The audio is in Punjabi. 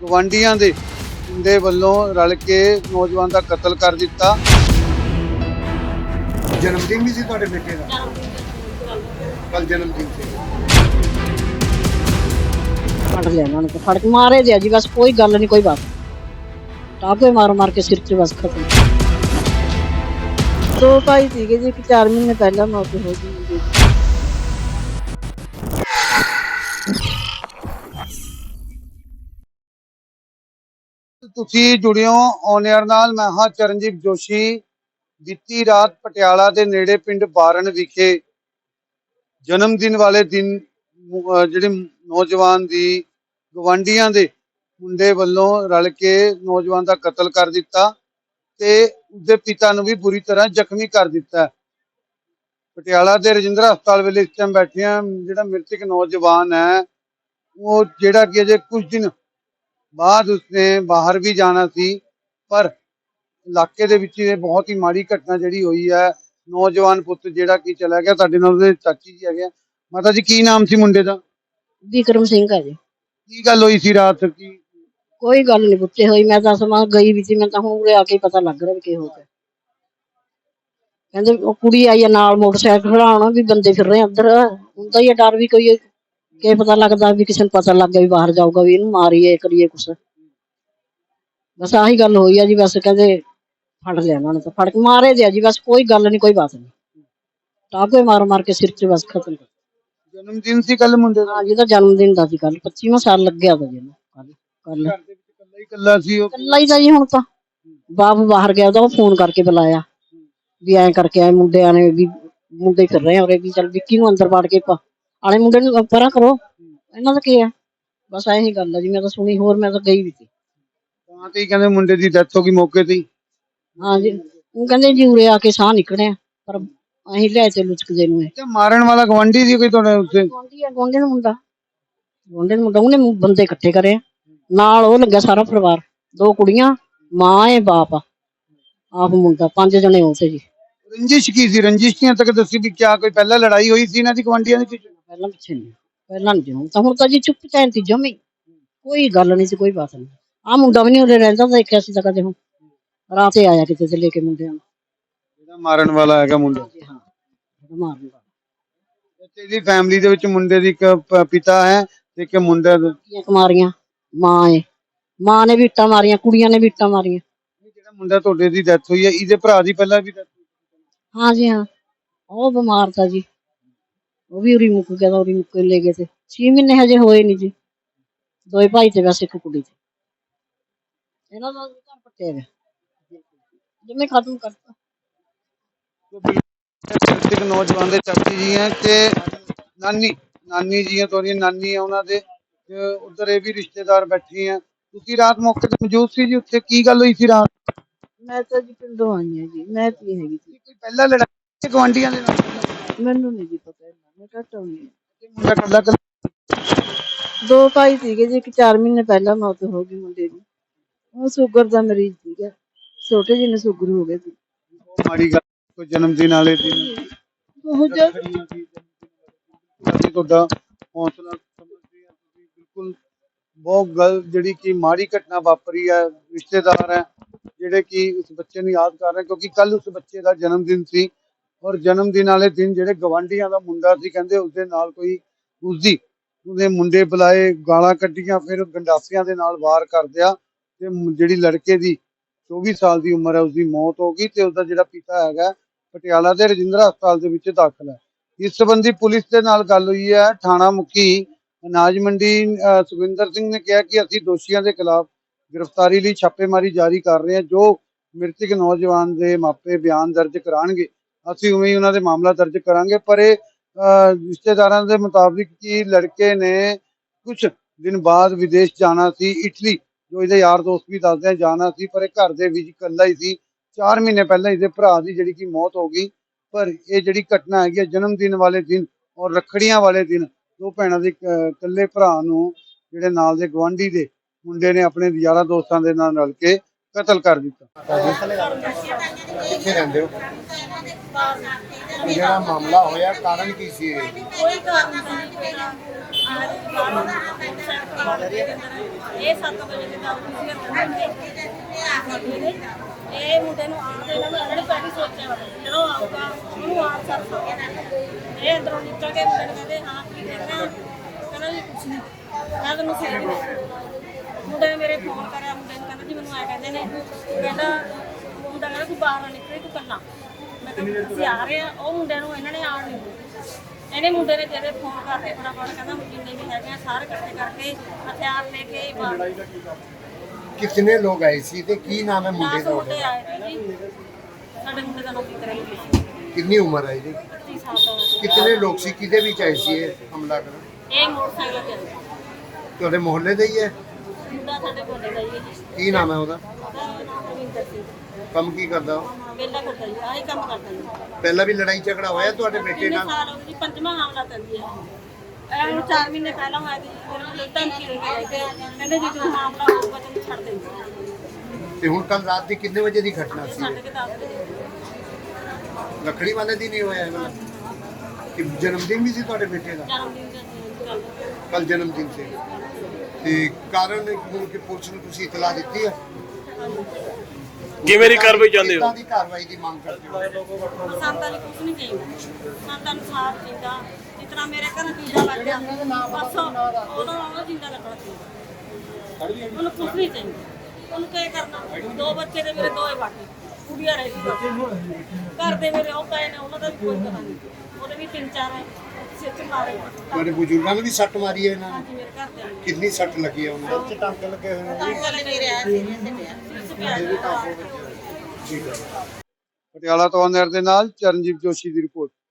ਗਵਾਂਡੀਆਂ ਦੇ ਦੇ ਵੱਲੋਂ ਰਲ ਕੇ ਨੌਜਵਾਨ ਦਾ ਕਤਲ ਕਰ ਦਿੱਤਾ। ਜਨਮ ਦਿਨ ਵੀ ਸੀ ਤੁਹਾਡੇ ਬੇਟੇ ਦਾ? ਕੱਲ ਜਨਮ ਦਿਨ ਸੀ। ਫੜ ਲਿਆ ਉਹਨਾਂ ਨੇ ਫੜ ਕੇ ਮਾਰੇ ਦੇ ਜੀ ਬਸ ਕੋਈ ਗੱਲ ਨਹੀਂ ਕੋਈ ਬਾਤ ਟਾਪੇ ਮਾਰ ਮਾਰ ਕੇ ਸਿਰ 'ਚ ਬਸ ਖਤਮ। ਦੋ ਭਾਈ ਸੀਗੇ ਜੀ ਕਿ 4 ਮਹੀਨੇ ਪਹਿਲਾਂ ਮੌਤ ਹੋ ਗਈ। ਤੁਸੀਂ ਜੁੜਿਓ ਔਨ 에ਅਰ ਨਾਲ। ਮੈਂ ਹਾਂ ਚਰਨਜੀਤ ਜੋਸ਼ੀ, ਬੀਤੀ ਰਾਤ ਪਟਿਆਲਾ ਦੇ ਨੇੜੇ ਪਿੰਡ ਬਾਰਨ ਵਿਖੇ ਜਨਮ ਦਿਨ ਵਾਲੇ ਦਿਨ ਜਿਹੜੇ ਨੌਜਵਾਨ ਦੀ ਗਵਾਂਡੀਆਂ ਦੇ ਮੁੰਡੇ ਵੱਲੋਂ ਰਲ ਕੇ ਨੌਜਵਾਨ ਦਾ ਕਤਲ ਕਰ ਦਿੱਤਾ ਤੇ ਉਸਦੇ ਪਿਤਾ ਨੂੰ ਵੀ ਬੁਰੀ ਤਰ੍ਹਾਂ ਜ਼ਖਮੀ ਕਰ ਦਿੱਤਾ। ਪਟਿਆਲਾ ਦੇ ਰਜਿੰਦਰਾ ਹਸਪਤਾਲ ਵੇਲੇ ਇਸ ਟਾਈਮ ਬੈਠੇ ਹਾਂ। ਜਿਹੜਾ ਮ੍ਰਿਤਕ ਨੌਜਵਾਨ ਹੈ, ਉਹ ਜਿਹੜਾ ਕਿ ਅਜੇ ਕੁਝ ਦਿਨ ਬਾਅਦ ਉਸਨੇ ਬਾਹਰ ਵੀ ਜਾਣਾ ਸੀ ਪਰ ਇਲਾਕੇ ਦੇ ਵਿੱਚ ਇਹ ਬਹੁਤ ਹੀ ਮਾੜੀ ਘਟਨਾ ਜਿਹੜੀ ਹੋਈ ਹੈ ਨੌਜਵਾਨ ਪੁੱਤ ਜਿਹੜਾ ਕਿ ਚਲਾ ਗਿਆ ਤੁਹਾਡੇ ਨਾਲ ਉਹਦੇ ਚਾਚੀ ਜੀ ਹੈਗੇ ਆ। ਮਾਤਾ ਜੀ ਕੀ ਨਾਮ ਸੀ ਮੁੰਡੇ ਦਾ? ਵਿਕਰਮ ਸਿੰਘ ਆ ਜੀ। ਕੀ ਗੱਲ ਹੋਈ ਸੀ ਰਾਤ? ਕੀ ਕੋਈ ਗੱਲ ਨਹੀਂ ਪੁੱਛੇ ਹੋਈ ਮੈਂ ਤਾਂ ਸਮਾਂ ਗਈ ਵੀ ਸੀ ਮੈਂ ਤਾਂ ਹੁਣ ਉਰੇ ਆ ਕੇ ਹੀ ਪਤਾ ਲੱਗ ਰਿਹਾ ਵੀ ਕੀ ਹੋ ਗਿਆ। ਕਹਿੰਦੇ ਉਹ ਕੁੜੀ ਆਈ ਆ ਨਾਲ ਮੋਟਰਸਾਈਕਲ ਖੜਾਉਣਾ ਵੀ ਬੰਦੇ ਫਿਰ ਰਹੇ ਆ ਅੰਦਰ ਹੁੰਦਾ ਹੀ ਆ ਡਰ ਵੀ ਕੋਈ ਕੀ ਪਤਾ ਲੱਗਦਾ ਵੀ ਕਿਸੇ ਨੂੰ ਪਤਾ ਲੱਗ ਗਿਆ ਵੀ ਬਾਹਰ ਜਾਊਗਾ ਵੀ ਇਹਨੂੰ ਮਾਰੀਏ ਕਰੀਏ ਕੁਛ। ਬਸ ਆਹੀ ਗੱਲ ਹੋਈ ਆ ਜੀ ਬਸ ਕਹਿੰਦੇ ਫੜ ਲਿਆ ਉਹਨਾਂ ਨੇ ਤਾਂ ਫੜ ਕੇ ਮਾਰੇ ਦੇ ਆ ਜੀ ਬਸ ਕੋਈ ਗੱਲ ਨਹੀਂ ਕੋਈ ਬਾਤ ਨਹੀਂ ਟਾਪੇ ਮਾਰ ਮਾਰ ਕੇ ਸਿਰ 'ਚ ਬਸ ਖਤਮ। ਕਰ ਜਨਮ ਦਿਨ ਸੀ ਕੱਲ ਮੁੰਡੇ ਦਾ? ਹਾਂ ਜਿਹਦਾ ਜਨਮ ਦਿਨ ਦਾ ਸੀ ਕੱਲ 25ਵਾਂ ਸਾਲ ਲੱਗਿਆ ਤਾਂ ਜੀ ਕੱਲ ਕੱਲ ਘਰ ਦੇ ਵਿੱਚ ਇਕੱਲਾ ਹੀ ਇਕੱਲਾ ਸੀ ਉਹ? ਇਕੱਲਾ ਹੀ ਤਾਂ ਜੀ ਹੁਣ ਤਾਂ। ਬਾਪ ਬਾਹਰ ਗਿਆ ਉਹਦਾ ਉਹ ਫੋਨ ਕਰਕੇ ਬੁਲਾਇਆ। ਵੀ ਐਂ ਕਰਕੇ ਆਏ ਮੁੰਡਿਆਂ ਨੇ ਵੀ ਮੁੰਡੇ ਫਿਰ ਰਹੇ ਉਰੇ ਵੀ ਚਲ ਵਿੱਕੀ ਨੂੰ ਅੰਦਰ ਵੜ ਕੇ ਪਾ ਆਲੇ ਮੁੰਡੇ ਨੂੰ ਪਰਾਂ ਕਰੋ। ਇਹਨਾਂ ਦਾ ਕੀ ਆ? ਬਸ ਐਂ ਹੀ ਗੱਲ ਆ ਜੀ ਮੈਂ ਤਾਂ ਸੁਣੀ ਹੋਰ ਮੈਂ ਤਾਂ ਗਈ ਵੀ ਸੀ। ਤਾਂ ਤੇ ਹੀ ਕਹਿੰਦੇ ਮੁੰਡੇ ਦੀ ਡੈਥ ਹੋ ਗਈ ਮੌਕੇ ਤੇ ਹੀ। ਹਾਂ ਜੀ ਉਹ ਕਹਿੰਦੇ ਜੀ ਉਰੇ ਆ ਕੇ ਸਾਹ ਨਿਕਲਿਆ ਪਰ ਅਸੀਂ ਲੈ ਤੇ ਲੁਚਕਦੇ ਨੂੰ ਇਹ। ਤੇ ਮਾਰਨ ਵਾਲਾ ਗਵੰਡੀ ਸੀ ਕੋਈ ਤੁਹਾਡੇ ਉੱਤੇ ਗਵਾਂਢੀ ਆ ਗਵਾਂਢੀ ਦਾ ਮੁੰਡਾ। ਗਵਾਂਢੀ ਦਾ ਮੁੰਡਾ ਉਹਨੇ ਬੰਦੇ ਇਕੱਠੇ ਕਰੇ। ਨਾਲ ਉਹ ਲੱਗਿਆ ਸਾਰਾ ਪਰਿਵਾਰ ਦੋ ਕੁੜੀਆਂ ਮਾਂ ਏ ਬਾਪ ਆ। ਆਪ ਮੁੰਡਾ ਪੰਜ ਜਣੇ ਹੋ ਸੀ ਜੀ। ਰੰਜਿਸ਼ ਕੀ ਸੀ? ਰੰਜਿਸ਼ ਦੀਆਂ ਤੱਕ ਦੱਸੀ ਵੀ ਕਿਆ ਕੋਈ ਪਹਿਲਾਂ ਲੜਾਈ ਹੋਈ ਸੀ ਇਹਨਾਂ ਦੀ ਗਵੰਡੀਆਂ ਦੀ? ਪਹਿਲਾਂ ਪਿੱਛੇ ਨਹੀਂ। ਪਹਿਲਾਂ ਨਹੀਂ ਤਾਂ ਹੁਣ ਤਾਂ ਜੀ ਚੁੱਪ ਚਾਂ ਤੀ ਜਮੀ। ਕੋਈ ਗੱਲ ਨਹੀਂ ਸੀ ਕੋਈ ਬਾਤ ਨਹੀਂ। ਆ ਮੁੰਡਾ ਵੀ ਨਹੀਂ ਉਰੇ ਰਹਿੰਦਾ ਤਾਂ ਦੇਖਿਆ ਸੀ ਤਾਂ ਕਦੇ ਹੁਣ। ਰਾਤੇ ਆਇਆ ਕਿਤੇ ਤੇ ਲੈ ਕੇ ਮੁੰਡਿਆਂ ਨੂੰ। ਜਿਹੜਾ ਮਾਰਨ ਵਾਲਾ ਹੈਗਾ ਮੁੰਡਾ। ਜੀ ਹਾਂ। ਮਾਰਨ ਦਾ ਤੇ ਇਹਦੀ ਫੈਮਿਲੀ ਦੇ ਵਿੱਚ ਮੁੰਡੇ ਦੀ ਇੱਕ ਪ- ਪਿਤਾ ਹੈ ਤੇ ਇੱਕ ਮੁੰਡਾ ਦਾ- ਕੁੜੀਆਂ ਕੁਮਾਰੀਆਂ ਮਾਂ ਏ। ਮਾਂ ਨੇ ਵੀ ਇੱਟਾਂ ਮਾਰੀਆਂ ਕੁੜੀਆਂ ਨੇ ਵੀ ਇੱਟਾਂ ਮਾਰੀਆਂ। ਜਿਹੜਾ ਮੁੰਡਾ ਤੁਹਾਡੇ ਦੀ ਡੈਥ ਹੋਈ ਹੈ ਇਹਦੇ ਭਰਾ ਦੀ ਪਹਿਲਾਂ ਵੀ death ਹੋਈ ਹਾਂ ਜੀ ਹਾਂ ਉਹ ਬਿਮਾਰ ਤਾਂ ਜੀ। ਉਹ ਵੀ ਉਰੀ ਮੁੱਕ ਗਿਆ ਤਾਂ ਉਰੀ ਮੁੱਕ ਕੇ ਲੈ ਗਏ ਤੇ। 6 ਮਹੀਨੇ ਹਜੇ ਹੋਏ ਨਹੀਂ ਜੀ। ਦੋਏ ਭਾਈ ਤੇ ਬਸ ਇੱਕ ਕੁੜੀ ਤੇ। ਇਹਨਾਂ ਦਾ ਘਰ ਪੱਟਿਆ ਗਿਆ। ਜਿਵੇਂ ਖਤਮ ਕਰਤਾ। ਇੱਕ ਨੌਜਵਾਨ ਦੇ ਚਾਚੀ ਜੀ ਹੈ ਤੇ ਨਾਨੀ ਨਾਨੀ ਜੀ ਹੈ ਤੁਹਾਡੀ ਨਾਨੀ ਹੈ ਉਹਨਾਂ ਦੇ। ਉਧਰ ਇਹ ਵੀ ਰਿਸ਼ਤੇਦਾਰ ਬੈਠੇ ਆ। ਤੁਸੀਂ ਰਾਤ ਮੌਕੇ ਤੇ ਮੌਜੂਦ ਸੀ ਜੀ? ਉੱਥੇ ਕੀ ਗੱਲ ਹੋਈ ਸੀ ਰਾਤ? ਮੈਂ ਤਾਂ ਜੀ ਪਿੰਡੋਂ ਆਈ ਹਾਂ ਜੀ ਮੈਂ ਕੀ ਹੈਗੀ ਸੀ ਕੋਈ ਪਹਿਲਾਂ ਲੜਾਈ ਸੀ ਗਵਾਂਡੀਆਂ ਦੇ ਨਾਲ? ਮੈਨੂੰ ਨਹੀਂ ਜੀ ਪਤਾ ਇੰਨਾ ਮੈਂ ਘੱਟ ਆਉਂਦੀ ਹਾਂ। ਤੇ ਮੁੰਡਾ ਕੱਲਾ ਕੱਲਾ ਦੋ ਭਾਈ ਸੀਗੇ ਜੀ ਕਿ 4 ਮਹੀਨੇ ਪਹਿਲਾਂ ਮੌਤ ਹੋ ਗਈ ਮੁੰਡੇ ਦੀ। ਉਹ ਸ਼ੂਗਰ ਦਾ ਮਰੀਜ਼ ਸੀਗਾ। ਛੋਟੇ ਜਿਹੇ ਨੂੰ ਸ਼ੂਗਰ ਹੋ ਗਿਆ ਸੀ। ਬਹੁਤ ਮਾੜੀ ਗੱਲ ਕੋਈ ਜਨਮ ਦਿਨ ਵਾਲੇ ਦਿਨ। ਬਹੁਤ ਜ਼ਿਆਦਾ। ਅਸੀਂ ਤੁਹਾਡਾ ਹੌਸਲਾ ਸਮਝਦੇ ਹਾਂ ਤੁਸੀਂ ਬਿਲਕੁਲ ਬਹੁਤ ਗੱਲ ਜਿਹੜੀ ਕਿ ਮਾੜੀ ਘਟਨਾ ਵਾਪਰੀ ਹੈ ਰਿਸ਼ਤੇਦਾਰ ਹੈ ਜਿਹੜੇ ਕਿ ਉਸ ਬੱਚੇ ਨੂੰ ਯਾਦ ਕਰ ਰਹੇ ਕਿਉਂਕਿ ਕੱਲ ਉਸ ਬੱਚੇ ਦਾ ਜਨਮ ਦਿਨ ਸੀ ਔਰ ਜਨਮ ਦਿਨ ਵਾਲੇ ਦਿਨ ਜਿਹੜੇ ਗਵਾਂਢੀਆਂ ਦਾ ਮੁੰਡਾ ਸੀ, ਕਹਿੰਦੇ ਉਸਦੇ ਨਾਲ ਕੋਈ ਉਸਦੀ, ਉਹਦੇ ਮੁੰਡੇ ਬੁਲਾਏ, ਗਾਲਾਂ ਕੱਢੀਆਂ, ਫਿਰ ਗੰਡਾਸਿਆਂ ਦੇ ਨਾਲ ਵਾਰ ਕਰਦਿਆ ਤੇ ਜਿਹੜੀ ਲੜਕੇ ਦੀ 24 ਸਾਲ ਦੀ ਉਮਰ ਹੈ, ਉਸਦੀ ਮੌਤ ਹੋ ਗਈ ਤੇ ਉਸਦਾ ਜਿਹੜਾ ਪਿਤਾ ਹੈਗਾ ਪਟਿਆਲਾ ਦੇ ਰਜਿੰਦਰਾ ਹਸਪਤਾਲ ਦੇ ਵਿੱਚ ਦਾਖਲ ਹੈ। ਇਸ ਸੰਬੰਧੀ ਪੁਲਿਸ ਦੇ ਨਾਲ ਗੱਲ ਹੋਈ ਹੈ, ਥਾਣਾ ਮੁਖੀ ਅਨਾਜ ਮੰਡੀ ਸੁਖਵਿੰਦਰ ਸਿੰਘ ਨੇ ਕਿਹਾ ਕਿ ਅਸੀਂ ਦੋਸ਼ੀਆਂ ਦੇ ਖਿਲਾਫ ਗ੍ਰਿਫਤਾਰੀ ਲਈ ਛਾਪੇਮਾਰੀ ਜਾਰੀ ਕਰ ਰਹੇ ਹਾਂ। ਜੋ ਮ੍ਰਿਤਕ ਨੌਜਵਾਨ ਦੇ ਮਾਪੇ ਬਿਆਨ ਦਰਜ ਕਰਾਣਗੇ, ਅਸੀਂ ਉਵੇਂ ਹੀ ਉਹਨਾਂ ਦੇ ਮਾਮਲਾ ਦਰਜ ਕਰਾਂਗੇ। ਪਰ ਇਹ ਰਿਸ਼ਤੇਦਾਰਾਂ ਦੇ ਮੁਤਾਬਿਕ ਕਿ ਲੜਕੇ ਨੇ ਕੁਝ ਦਿਨ ਬਾਅਦ ਵਿਦੇਸ਼ ਜਾਣਾ ਸੀ, ਇਟਲੀ, ਜੋ ਇਹਦੇ ਯਾਰ ਦੋਸਤ ਵੀ ਦੱਸਦੇ ਆ, ਜਾਣਾ ਸੀ, ਪਰ ਇਹ ਘਰ ਦੇ ਵਿੱਚ ਇਕੱਲਾ ਹੀ ਸੀ। 4 ਮਹੀਨੇ ਪਹਿਲਾਂ ਇਹਦੇ ਭਰਾ ਦੀ ਜਿਹੜੀ ਕਿ ਮੌਤ ਹੋ ਗਈ। ਪਰ ਇਹ ਜਿਹੜੀ ਘਟਨਾ ਹੈਗੀ ਹੈ ਜਨਮ ਦਿਨ ਵਾਲੇ ਦਿਨ ਔਰ ਰੱਖੜੀਆਂ ਵਾਲੇ ਦਿਨ, ਦੋ ਭੈਣਾਂ ਦੇ ਇਕੱਲੇ ਭਰਾ ਨੂੰ, ਜਿਹੜੇ ਨਾਲ ਦੇ ਗਵਾਂਢੀ ਦੇ ਮੁੰਡੇ ਨੇ ਆਪਣੇ ਯਾਰਾਂ ਦੋਸਤਾਂ ਦੇ ਨਾਲ ਰਲ ਕੇ ਕਤਲ ਕਰ ਦਿੱਤਾ। ਕਿੱਥੇ ਰਹਿੰਦੇ ਹੋ? ਇਹ ਜਿਹੜਾ ਮਾਮਲਾ ਹੋਇਆ ਕਾਰਨ ਕੀ ਸੀ ਇਹ? ਕੋਈ ਕਾਰਨ ਨਹੀਂ ਪਤਾ ਇਹ 7 ਵਜੇ ਦੇ ਨਾਲ ਤੁਸੀਂ ਇਹ ਮੁੰਡੇ ਨੂੰ ਆਉਣ ਦੇ ਨਾਲ ਇਹਨਾਂ ਨੇ ਪਹਿਲੀ ਸੋਚਿਆ ਵਾ। ਜਦੋਂ ਆਊਗਾ ਉਹਨੂੰ ਆਪ ਸਭ ਇਹ ਅੰਦਰੋਂ ਨਿਕਲ ਕੇ ਮੁੰਡੇ ਨੂੰ ਕਹਿੰਦੇ ਹਾਂ ਕੀ ਕਹਿੰਦਾ ਜੀ ਕੁਛ ਨਹੀਂ। ਮੈਂ ਤੈਨੂੰ ਸਹੀ ਨਹੀਂ। ਮੁੰਡੇ ਨੇ ਮੇਰੇ ਫੋਨ ਕਰਿਆ ਮੁੰਡੇ ਨੂੰ ਕਹਿੰਦਾ ਜੀ ਮੈਨੂੰ ਆਇਆ ਕਹਿੰਦੇ ਨੇ ਕਹਿੰਦਾ ਮੁੰਡਾ ਕਹਿੰਦਾ ਤੂੰ ਬਾਹਰ ਨਾ ਨਿਕਲੀ ਤੂੰ ਕੱਲਾ ਮੈਂ ਕਿਹਾ ਤੁਸੀਂ ਆ ਰਹੇ ਆ ਉਹ ਮੁੰਡੇ ਨੂੰ ਇਹਨਾਂ ਨੇ ਆਉਣ ਨਹੀਂ ਦਿੱਤਾ। ਇਹਨੇ ਮੁੰਡੇ ਨੇ ਜਿਹੜੇ ਫੋਨ ਕਰਦੇ ਫਟਾਫਟ ਕਹਿੰਦਾ ਜਿੰਨੇ ਵੀ ਹੈਗੇ ਆ ਸਾਰੇ ਇਕੱਠੇ ਕਰਕੇ ਹਥਿਆਰ ਲੈ ਕੇ ਬਾਹਰ ਕਿਤਨੇ ਲੋਕ ਆਏ ਸੀ ਤੇ ਕੀ ਨਾਮ ਹੈ ਮੁੰਡੇ ਦਾ ਮੁੰਡੇ ਆਏ ਸੀ ਜੀ। ਸਾਡੇ ਮੁੰਡੇ ਦਾ ਨਾਮ ਕੀ ਕਰਾਂਗੇ ਕਿੰਨੀ ਉਮਰ ਹੈ ਇਹਦੀ 25 ਸਾਲ ਦਾ ਹੋਇਆ। ਕਿਤਨੇ ਲੋਕ ਸੀ? ਕਿਹਦੇ ਵਿੱਚ ਆਏ ਸੀ ਇਹ ਹਮਲਾ ਕਰਨ? ਇਹ ਮੋਟਰਸਾਈਕਲ ਤੇ ਆਇਆ। ਤੁਹਾਡੇ ਮੁਹੱਲੇ ਦੇ ਹੀ ਹੈ? ਮੁੰਡਾ ਸਾਡੇ ਕੋਲ ਦਾ ਹੀ ਹੈ ਜੀ। ਕੀ ਨਾਮ ਹੈ ਉਹਦਾ? ਉਹਦਾ ਨਾਮ ਰਵਿੰਦਰ ਸਿੰਘ। ਕੰਮ ਕੀ ਕਰਦਾ ਉਹ? ਵੇਲਾ ਕਰਦਾ ਜੀ ਆਹੀ ਕੰਮ ਕਰਦਾ ਜੀ। ਪਹਿਲਾਂ ਵੀ ਲੜਾਈ ਝਗੜਾ ਹੋਇਆ ਤੁਹਾਡੇ ਬੇਟੇ ਨਾਲ? ਸਾਲ ਹੋ ਗਏ ਜੀ ਪੰਜਵਾਂ ਹਮਲਾ ਕਰਦੀ ਹੈ ਇਹ ਹੁਣ 4 ਮਹੀਨੇ ਪਹਿਲਾਂ ਹੋਇਆ ਸੀ ਮੇਰੇ ਕੋਲ ਧਮਕੀ ਦੇ ਕੇ ਆਏ ਤੇ ਕਹਿੰਦੇ ਜੇ ਕੋਈ ਮਾਮਲਾ ਹੋਊਗਾ ਤੈਨੂੰ ਛੱਡ ਦੇਂਗੇ ਤੇ ਹੁਣ ਕੱਲ ਰਾਤ ਦੀ ਕਿੰਨੇ ਵਜੇ ਦੀ ਘਟਨਾ ਸੀ? ਸਾਡੇ ਕੇ ਦੱਸ ਦੇ ਲੱਕੜੀ ਵਾਲੇ ਦੀ ਨਹੀਂ ਹੋਇਆ ਇਹ ਵਾਲਾ ਕਿ ਜਨਮ ਦਿਨ ਵੀ ਸੀ ਤੁਹਾਡੇ ਬੇਟੇ ਦਾ? ਜਨਮ ਦਿਨ ਦੀ ਗੱਲ। ਕੱਲ ਜਨਮ ਦਿਨ ਸੀ। ਤੇ ਕਾਰਨ ਹੁਣ ਕਿ ਪੁਲਿਸ ਨੂੰ ਤੁਸੀਂ ਇਤਲਾਹ ਦਿੱਤੀ ਹੈ? ਕਿਵੇਂ ਦੀ ਕਾਰਵਾਈ ਚਾਹੁੰਦੇ ਹੋ? ਕਿੱਦਾਂ ਦੀ ਕਾਰਵਾਈ ਦੀ ਮੰਗ ਕਰਦੇ ਹੋ? ਪਸੰਦਾਂ ਨੂੰ ਕੁਝ ਨਹੀਂ ਚਾਹੀਦਾ ਪਸੰਦਾਂ ਨੂੰ ਸਾਫ਼ ਚਾਹੀਦਾ ਜਿਸ ਤਰ੍ਹਾਂ ਮੇਰੇ ਘਰ ਜੀਦਾ ਲੱਗ ਗਿਆ ਬਸ ਉਹਦਾ ਉਹਦਾ ਜਿੰਦਾ ਲੱਗਣਾ ਚਾਹੀਦਾ। ਉਹਨੂੰ ਕੁਝ ਨਹੀਂ ਚਾਹੀਦਾ। ਉਹਨੂੰ ਕੀ ਕਰਨਾ? ਦੋ ਬੱਚੇ ਦੇ ਮੇਰੇ ਦੋਏ ਬਾਕੀ ਕੁੜੀਆਂ ਰਹਿ ਗਈ ਘਰ ਦੇ ਮੇਰੇ ਉਹ ਪਏ ਨੇ ਉਹਨਾਂ ਦਾ ਵੀ ਕੋਈ ਪਤਾ ਨਹੀਂ। ਉਹਦੇ ਵੀ ਤਿੰਨ ਚਾਰ ਹੈ। ਸਿਰ ਚ ਮਾਰੇ ਤੁਹਾਡੇ ਬਜ਼ੁਰਗਾਂ ਨੂੰ ਵੀ ਸੱਟ ਮਾਰੀ ਹੈ ਇਹਨਾਂ ਨੇ? ਹਾਂਜੀ ਮੇਰੇ ਘਰ ਦੇ ਨੇ ਕਿੰਨੀ ਸੱਟ ਲੱਗੀ ਹੈ ਉਹਨਾਂ ਨੂੰ? ਟਾਂਕੇ ਲੱਗੇ ਰਿਹਾ ਸੀ ਚ ਪਿਆ। ਠੀਕ ਹੈ। ਪਟਿਆਲਾ ਤੋਂ ਅਨਰ ਦੇ ਨਾਲ ਚਰਨਜੀਤ ਜੋਸ਼ੀ ਦੀ ਰਿਪੋਰਟ।